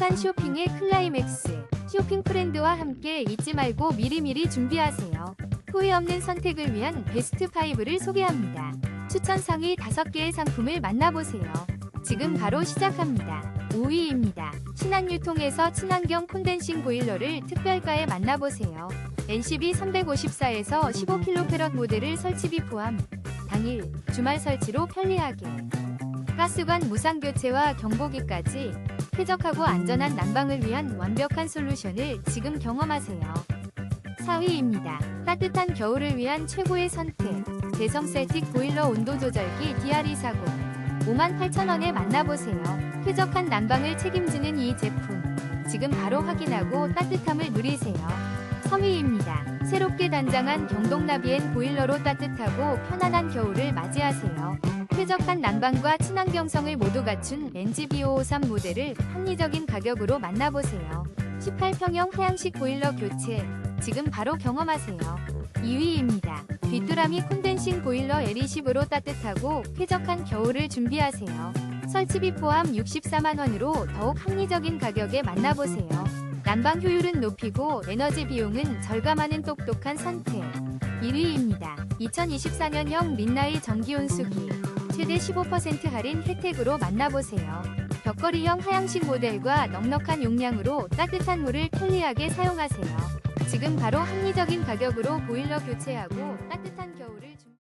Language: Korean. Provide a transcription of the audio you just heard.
행복한 쇼핑의 클라이맥스. 쇼핑 프렌드와 함께 잊지 말고 미리미리 준비하세요. 후회 없는 선택을 위한 베스트 5를 소개합니다. 추천 상위 5개의 상품을 만나보세요. 지금 바로 시작합니다. 5위입니다. 신한유통에서 친환경 콘덴싱 보일러를 특별가에 만나보세요. NCB 354에서 15kg 모델을 설치비 포함. 당일, 주말 설치로 편리하게. 가스관 무상 교체와 경보기까지 쾌적하고 안전한 난방을 위한 완벽한 솔루션을 지금 경험하세요. 4위입니다. 따뜻한 겨울을 위한 최고의 선택. 대성 셀틱 보일러 온도 조절기 DR240. 58,000원에 만나보세요. 쾌적한 난방을 책임지는 이 제품. 지금 바로 확인하고 따뜻함을 누리세요. 3위입니다. 새롭게 단장한 경동나비엔 보일러로 따뜻하고 편안한 겨울을 맞이하세요. 쾌적한 난방과 친환경성을 모두 갖춘 NGB553 모델을 합리적인 가격으로 만나보세요. 18평형 하향식 보일러 교체. 지금 바로 경험하세요. 2위입니다. 귀뚜라미 콘덴싱 보일러 L20으로 따뜻하고 쾌적한 겨울을 준비하세요. 설치비 포함 64만원으로 더욱 합리적인 가격에 만나보세요. 난방 효율은 높이고 에너지 비용은 절감하는 똑똑한 선택. 1위입니다. 2024년형 민나이 전기온수기. 최대 15% 할인 혜택으로 만나보세요. 벽걸이형 하향식 모델과 넉넉한 용량으로 따뜻한 물을 편리하게 사용하세요. 지금 바로 합리적인 가격으로 보일러 교체하고 따뜻한 겨울을 준비